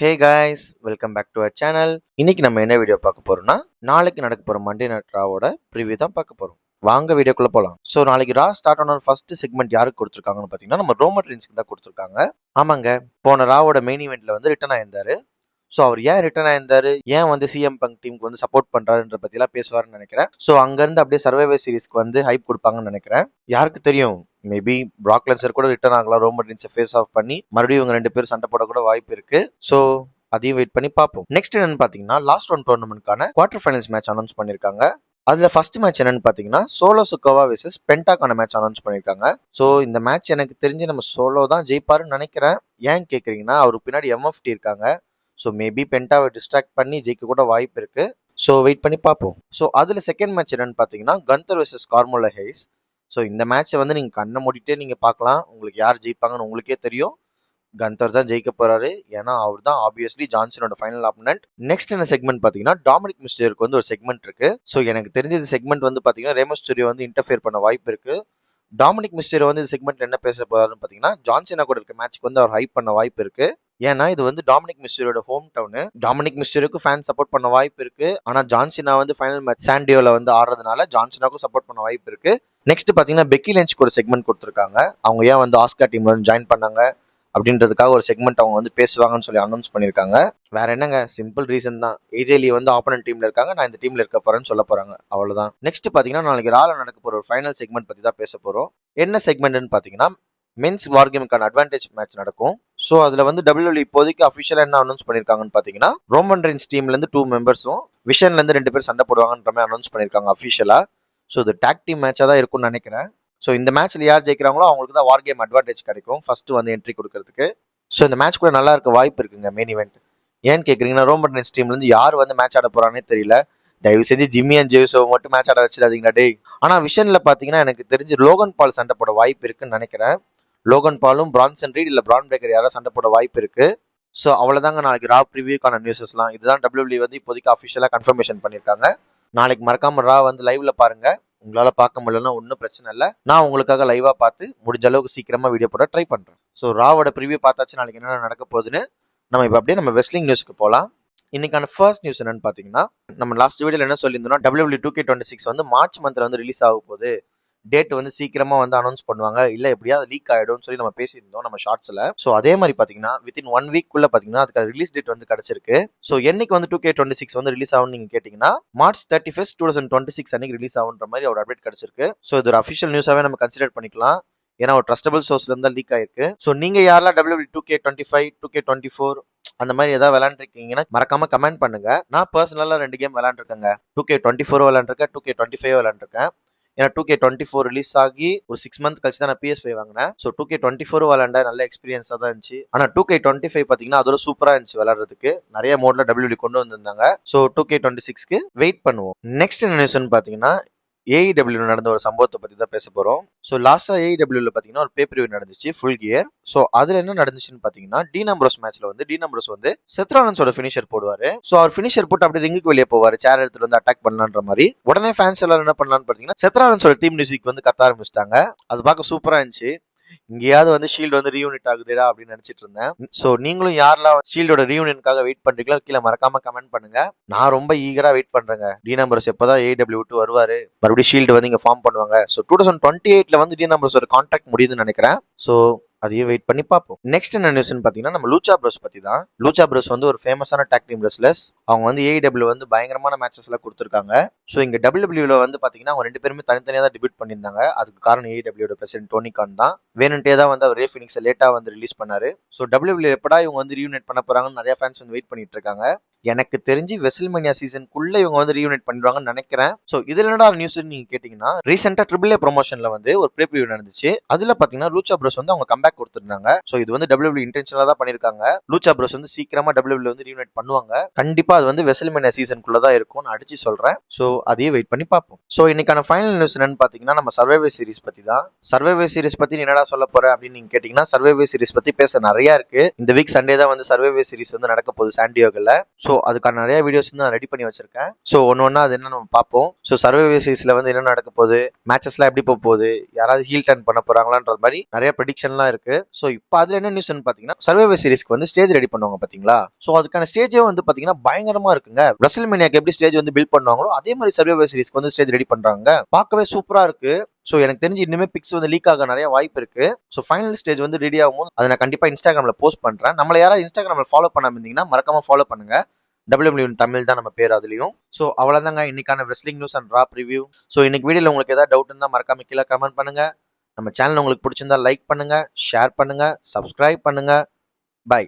Hey guys welcome back to our channel இன்னைக்கு நம்ம என்ன வீடியோ பார்க்க போறோம்னா நாளைக்கு நடக்க போற மண்டே நைட் ராவோட ப்ரிவியூ தான் பார்க்க போறோம். வாங்க வீடியோக்குள்ள போலாம். ஸோ நாளைக்கு ரா ஸ்டார்ட் ஆன ஃபர்ஸ்ட் செக்மெண்ட் யாருக்கு கொடுத்துருக்காங்கன்னு பார்த்தீங்கன்னா நம்ம ரோமன் ரின்ஸ்க்கு தான் கொடுத்துருக்காங்க. ஆமாங்க போன ராவோட மெயின் இவெண்ட்ல வந்து ரிட்டர்ன் ஆயிருந்தாரு. ஸோ அவர் ஏன் ரிட்டர்ன் ஆயிருந்தாரு? ஏன் வந்து சிஎம் பங்க் டீமுக்கு வந்து சப்போர்ட் பண்றாருன்ற பத்திலாம் பேசுவாருன்னு நினைக்கிறேன். ஸோ அங்கேருந்து அப்படியே சர்வைவர் சீரிஸ்க்கு வந்து ஹைப் கொடுப்பாங்கன்னு நினைக்கிறேன். யாருக்கு தெரியும்? மேபி பிராக்லன்சர் கூட ரிட்டர்ன் ஆகலாம். ரோமன் ஃபேஸ் ஆஃப் பண்ணி மறுபடியும் இவங்க ரெண்டு பேரும் சண்டை போட கூட வாய்ப்பு இருக்கு. ஸோ அதையும் வெயிட் பண்ணி பார்ப்போம். நெக்ஸ்ட் என்னன்னு பார்த்தீங்கன்னா லாஸ்ட் ஒன் டோர்னமெண்ட்கான குவார்டர் ஃபைனல்ஸ் மேட்ச் அனௌன்ஸ் பண்ணியிருக்காங்க. அதுல ஃபர்ஸ்ட் மேட்ச் என்னன்னு பார்த்தீங்கன்னா சோலோ சுக்கோவா வெர்சஸ் பென்டாக்கான மேட்ச் அனௌன்ஸ் பண்ணியிருக்காங்க. ஸோ இந்த மேட்ச் எனக்கு தெரிஞ்சு நம்ம சோலோ தான் ஜெயிப்பாருன்னு நினைக்கிறேன். ஏன் கேட்குறீங்கன்னா அவருக்கு பின்னாடி எம்எஃப்டி இருக்காங்க. ஸோ மேபி பென்டாவை டிஸ்ட்ராக்ட் பண்ணி ஜெயிக்க கூட வாய்ப்பு இருக்கு. ஸோ வெயிட் பண்ணி பார்ப்போம். ஸோ அதில் செகண்ட் மேட்ச் என்னன்னு பார்த்தீங்கன்னா Gunther versus Carmelo Hayes so இந்த மேட்ச்சை வந்து நீங்கள் கண்ணை மூடிட்டே நீங்கள் பார்க்கலாம். உங்களுக்கு யார் ஜெயிப்பாங்கன்னு உங்களுக்கே தெரியும். கந்தர் தான் ஜெயிக்க போறாரு. ஏன்னா அவர் தான் ஆப்வியஸ்லி ஜான்சனோட ஃபைனல் ஆப்னண்ட் நெக்ஸ்ட் என்ன செக்மெண்ட் பாத்தீங்கன்னா டாமினிக் மிஸ்டருக்கு வந்து ஒரு செக்மெண்ட் இருக்கு. ஸோ எனக்கு தெரிஞ்ச இந்த செக்மெண்ட் வந்து பாத்தீங்கன்னா ரேமஸ்டூரியோ வந்து இன்டர்ஃபியர் பண்ண வாய்ப்பு இருக்கு. டாமினிக் மிஸ்டர் வந்து இந்த செக்மெண்ட்ல என்ன பேச போறாருன்னு பாத்தீங்கன்னா ஜான்சனா கூட இருக்க மேட்ச்க்கு வந்து அவர் ஹைப் பண்ண வாய்ப்பு இருக்கு. ஏன்னா இது வந்து டாமினிக் மிஸ்டரியோட ஹோம் டவுனு டாமினிக் மிஸ்டருக்கு ஃபேன் சப்போர்ட் பண்ண வாய்ப்பு இருக்கு. ஆனா ஜான்சினா வந்து ஃபைனல் மேட்ச் சாண்டியோல வந்து ஆடுறதுனால ஜான்சினாக்கும் சப்போர்ட் பண்ண வாய்ப்பு இருக்கு. நெக்ஸ்ட் பாத்தீங்கன்னா பெக்கி லென்ச்க்கு ஒரு செக்மெண்ட் கொடுத்துருக்காங்க. அவங்க ஏன் வந்து ஆஸ்கா டீம்ல வந்து ஜாயின் பண்ணாங்க? அப்படின்றதுக்காக ஒரு செக்மெண்ட் அவங்க வந்து பேசுவாங்கன்னு சொல்லி அனௌன்ஸ் பண்ணியிருக்காங்க. வேற என்னங்க? சிம்பிள் ரீசன் தான். ஏஜேலி வந்து ஆப்போனன்ட் டீம்ல இருக்காங்க. நான் இந்த டீம்ல இருக்க போறேன்னு சொல்ல போறாங்க. அவ்வளவுதான். நெக்ஸ்ட் பாத்தீங்கன்னா நாளைக்கு ரால நடக்க போற ஒரு ஃபைனல் செக்மெண்ட் பத்தி தான் பேச போறோம். என்ன செக்மெண்ட்னு பாத்தீங்கன்னா மென்ஸ் வார் கேமுக்கான அட்வான்டேஜ் மேட்ச் நடக்கும். ஸோ அதில் வந்து டபிள்யூ இப்போதைக்கு அஃபிஷியலாக என்ன அனௌன்ஸ் பண்ணியிருக்காங்கன்னு பார்த்தீங்கன்னா ரோமன் ரெயின்ஸ் டீம்லேருந்து டூ மெம்பர்ஸும் விஷன்லேருந்து ரெண்டு பேர் சண்டை போடுவாங்கன்ற மாதிரி அனௌன்ஸ் பண்ணியிருக்காங்க அஃபிஷியலாக ஸோ இது டேக் டீம் மேட்சாக தான் இருக்கும்னு நினைக்கிறேன். ஸோ இந்த மேட்ச்சில் யார் ஜெயிக்கிறாங்களோ அவங்களுக்கு தான் வார் கேம் அட்வான்டேஜ் கிடைக்கும். ஃபர்ஸ்ட் வந்து என்ட்ரி கொடுக்கறதுக்கு. ஸோ இந்த மேட்ச் கூட நல்லா இருக்க வாய்ப்பு இருக்குங்க மெயின் இவெண்ட் ஏன்னு கேட்குறீங்கன்னா ரோமன் ரெயின்ஸ் டீம்லேருந்து யார் வந்து மேட்ச் ஆட போகிறானே தெரியல. தயவு செஞ்சு ஜிம்மி அண்ட் ஜேவ்ஸோ மட்டும் மேட்ச் ஆட வச்சிடாதீங்களா டே ஆனால் விஷனில் பார்த்தீங்கன்னா எனக்கு தெரிஞ்சு லோகன் பால் சண்டை போட வாய்ப்பு இருக்குன்னு நினைக்கிறேன். லோகன் பாலும் பிரான்சன் ரீட் இல்லை பிரான் பிரேக்கர் யாராவது சண்டை போட வாய்ப்பு இருக்கு. ஸோ அவ்வளோதாங்க நாளைக்கு ரா ப்ரிவியூக்கான நியூஸஸ்லாம். இதுதான் டபிள்யூபிள்யூ வந்து இப்போதைக்கு அஃபிஷியலாக கன்ஃபர்மேஷன் பண்ணியிருக்காங்க. நாளைக்கு மறக்காம ரா வந்து லைவ்ல பாருங்க. உங்களால் பார்க்க முடியலன்னா ஒன்றும் பிரச்சனை இல்லை. நான் உங்களுக்காக லைவாக பார்த்து முடிஞ்ச அளவுக்கு சீக்கிரமாக வீடியோ போட ட்ரை பண்ணுறேன் ஸோ ராவோட ப்ரிவியூ பார்த்தாச்சு. நாளைக்கு என்னென்ன நடக்க போகுதுன்னு நம்ம இப்போ அப்படியே நம்ம வெஸ்லிங் நியூஸ்க்கு போகலாம் இன்னைக்கான ஃபர்ஸ்ட் நியூஸ் என்னன்னு பார்த்தீங்கன்னா நம்ம லாஸ்ட் வீடியோவில் என்ன சொல்லியிருந்தோம்னா WW two K twenty six வந்து மார்ச் மந்த்ல வந்து ரிலீஸ் ஆக போகுது. டேட் வந்து சீக்கிரமா வந்து அனௌன்ஸ் பண்ணுவாங்க. இல்ல எப்படியாவது லீக் ஆயிடும்னு சொல்லி நம்ம பேசியிருந்தோம் நம்ம ஷார்ட்ஸ்ல சோ அதே மாதிரி பாத்தீங்கன்னா வித்தின் ஒன் வீக் குள்ள பாத்தீங்கன்னா அதுக்கு ரிலீஸ் டேட் வந்து கிடைச்சிருக்கு. சோ என்னைக்கு வந்து டூ கே டுவெண்ட்டி சிக்ஸ் வந்து ரிலீஸ் ஆகும் நீங்க கேட்டீங்கன்னா March thirty first two thousand twenty six அன்னைக்கு ரிலீஸ் ஆகுன்ற மாதிரி ஒரு அப்டேட் கிடைச்சிருக்கு. சோ இது ஒரு அஃபிஷியல் நியூஸாவே நம்ம கன்சிடர் பண்ணிக்கலாம். ஏன்னா ஒரு ட்ரஸ்டபிள் சோர்ஸ்ல இருந்தா லீக் ஆயிருக்கு. சோ நீங்க யாரெல்லாம் W two K twenty five two K twenty four அந்த மாதிரி ஏதாவது விளையாண்டுருக்கீங்கன்னா மறக்காம கமெண்ட் பண்ணுங்க. நான் பர்சனலா ரெண்டு கேம் விளையாண்டுருக்கேங்க. டூ கே டுவெண்ட்டி ஃபோர் விளையாண்டுருக்கேன் டூ கே டுவெண்ட்டி ஃபைவ் விளையாண்டுருக்கேன். ஏன்னா two K twenty four release ஆகி ஒரு சிக்ஸ் மந்த் கழிச்சு தான் நான் பிஎஸ் ஃபைவ் வாங்கினேன். So two K twenty four விளாண்டா நல்ல எக்ஸ்பீரியன்ஸாக தான் இருந்துச்சு. ஆனால் டூ கே டுவெண்ட்டி ஃபைவ் பார்த்தீங்கன்னா அதோட சூப்பராக இருந்துச்சு விளாட்றதுக்கு நிறைய மோட்ல டபிள்யூடி கொண்டு வந்திருந்தாங்க. ஸோ டூ கே டுவெண்ட்டி சிக்ஸ்க்கு வெயிட் பண்ணுவோம். நெக்ஸ்ட் என்ன நியூஸ்னு பார்த்தீங்கன்னா ஏஇடபிள்யூ நடந்த ஒரு சம்பவத்தை பத்தி தான் பேச போறோம். ஸோ லாஸ்டா ஏஇடபிள்யூல பாத்தீங்கன்னா ஒரு பேப்பர் நடந்துச்சு ஃபுல் கியர் ஸோ அதுல என்ன நடந்துச்சுன்னு பாத்தீங்கன்னா டி நம்பரோஸ் மேட்ச்ல வந்து டி நம்பரோஸ் வந்து செத்ரானன்ஸோட ஃபினிஷர் போடுவாரு. ஸோ அவர் ஃபினிஷர் போட்டு அப்படியே ரிங்குக்கு வெளியே போவாரு சேர் எடுத்துட்டு வந்து அட்டாக் பண்ணலான்ற மாதிரி. உடனே ஃபேன்ஸ் எல்லாரும் என்ன பண்ணலான்னு பாத்தீங்கன்னா செத்ரானன்ஸோட டீம் மியூசிக் வந்து கத்த ஆரம்பிச்சிட்டாங்க. அது பார்க்க சூப்பரா இருந்துச்சு. இங்கேயாவது வந்து ஷீல்டு வந்து ரீயூனிட் ஆகுதுடா அப்படின்னு நினைச்சிட்டு இருந்தேன். சோ நீங்களும் யாரெல்லாம் ஷீல்டோட ரீயூனியனுக்காக வெயிட் பண்றீங்களோ கீழே மறக்காம கமெண்ட் பண்ணுங்க. நான் ரொம்ப ஈகரா வெயிட் பண்றேங்க. டி நம்பர்ஸ் எப்பதான் ஏடபிள்யூ விட்டு வருவாரு மறுபடியும் ஷீல்டு வந்து இங்க ஃபார்ம் பண்ணுவாங்க. சோ டூ தௌசண்ட் டுவெண்ட்டி எயிட்ல வந்து டி நம்பர்ஸ் ஒரு கான்ட்ராக்ட் முடியுதுன்னு நினைக்கிறேன். சோ அதையும் வெயிட் பண்ணி பார்ப்போம். நெக்ஸ்ட் என்ன நியூஸ்னு பார்த்தீங்கன்னா நம்ம லூச்சா ப்ரோஸ் பத்தி தான் லூச்சா ப்ரோஸ் வந்து ஒரு ஃபேமஸான டாக் டீம் ரெஸ்லர்ஸ் அவங்க வந்து ஏஇடபிள்யூ வந்து பயங்கரமான மேட்சஸ் எல்லாம் கொடுத்துருக்காங்க. ஸோ இங்க டபிள்யூல வந்து பாத்தீங்கன்னா அவங்க ரெண்டு பேருமே தனித்தனியா தான் டிபியூட் பண்ணியிருந்தாங்க. அதுக்கு காரணம் ஏஇடபிள்யூட பிரசிடென்ட் டோனி கான் தான். வேணுன்ட்டே தான் வந்து அவர் ரே ஃபினிக்ஸ் லேட்டா வந்து ரிலீஸ் பண்ணாரு. ஸோ டபிள்யூபிள்யூ எப்படா இவங்க வந்து ரீயூனைட் பண்ண போறாங்கன்னு நிறைய ஃபேன்ஸ் வந்து வெயிட் பண்ணிட்டு இருக்காங்க. எனக்கு தெரிஞ்சு வெசல்மேனியா சீசனுக்குள்ள இவங்க வந்து ரீயூனைட் பண்ணிடுவாங்கன்னு நினைக்கிறேன். ஸோ இதுல என்னடா நியூஸ் நீங்க கேட்டீங்கன்னா ரீசெண்டா ட்ரிபிள் ஏ ப்ரொமோஷன்ல வந்து ஒரு ப்ரீ நடந்துச்சு. அதுல பாத்தீங்கன்னா லூச்சா ப்ரோஸ் வந்து அவங்க கம்பேக் கொடுத்துருந்தாங்க. ஸோ இது வந்து டபிள்யூ இன்டென்ஷனலா தான் பண்ணிருக்காங்க லூச்சா ப்ரோஸ் வந்து சீக்கிரமா டபிள்யூ வந்து ரீயூனைட் பண்ணுவாங்க. கண்டிப்பா அது வந்து வெசல்மேனியா சீசனுக்குள்ள தான் இருக்கும்னு அடிச்சு சொல்றேன். ஸோ அதையே வெயிட் பண்ணி பார்ப்போம். ஸோ இன்னைக்கான ஃபைனல் நியூஸ் என்னன்னு பாத்தீங்கன்னா நம்ம சர்வைவர் சீரிஸ் பத்தி தான். சர்வைவர் சீரிஸ் பத்தி நீ என்னடா சொல்ல போற அப்படின்னு நீங்க கேட்டீங்கன்னா சர்வைவர் சீரிஸ் பத்தி பேச நிறைய இருக்கு. இந்த வீக் சண்டே தான் வந்து சர்வைவர் சீரிஸ் வந்து நடக்க போகுது சாண்டியோகல்ல ஸோ அதுக்கான நிறைய வீடியோஸ் நான் ரெடி பண்ணி வச்சிருக்கேன். ஸோ ஒன்று ஒன்றா அது என்ன நம்ம பார்ப்போம். ஸோ சர்வே சீரீஸ்ல வந்து என்ன நடக்க போகுது? மேட்சஸ்லாம் எப்படி போக போகுது? யாராவது ஹீல் டர்ன் பண்ண போறாங்களான்ற மாதிரி நிறைய ப்ரெடிக்ஷன்லாம் இருக்கு. ஸோ இப்போ அதுல என்ன நியூஸ்னு பார்த்தீங்கன்னா சர்வே சீரிஸ்க்கு வந்து ஸ்டேஜ் ரெடி பண்ணுவாங்க பார்த்தீங்களா? ஸோ அதுக்கான ஸ்டேஜே வந்து பார்த்தீங்கன்னா பயங்கரமா இருக்குங்க. ரசல் மீனியாக்கு எப்படி ஸ்டேஜ் வந்து பில்ட் பண்ணுவாங்களோ அதே மாதிரி சர்வே சீரிஸ்க்கு வந்து ஸ்டேஜ் ரெடி பண்ணுறாங்க பார்க்கவே சூப்பராக இருக்கு. ஸோ எனக்கு தெரிஞ்சு இன்னுமே பிக்ஸ் வந்து லீக் ஆக நிறைய வாய்ப்பு இருக்கு. ஸோ ஃபைனல் ஸ்டேஜ் வந்து ரெடி ஆகும் அதை நான் கண்டிப்பாக இன்ஸ்டாகிராம்ல போஸ்ட் பண்றேன். நம்மள யாராவது இன்ஸ்டாகிராமில் ஃபாலோ பண்ணாம இருந்தீங்கன்னா மறக்காம ஃபாலோ பண்ணுங்க. டபிள்யூ தமிழ் தான் நம்ம பேர் அதுலயும். ஸோ அவ்வளோதாங்க இன்னைக்கான wrestling news and Raw review so இன்னைக்கு வீடியோல உங்களுக்கு ஏதாவது டவுட் இருந்தால் மறக்காம கீழே கமெண்ட் பண்ணுங்க. நம்ம சேனல் உங்களுக்கு பிடிச்சிருந்தா லைக் பண்ணுங்க ஷேர் பண்ணுங்க சப்ஸ்கிரைப் பண்ணுங்க. பை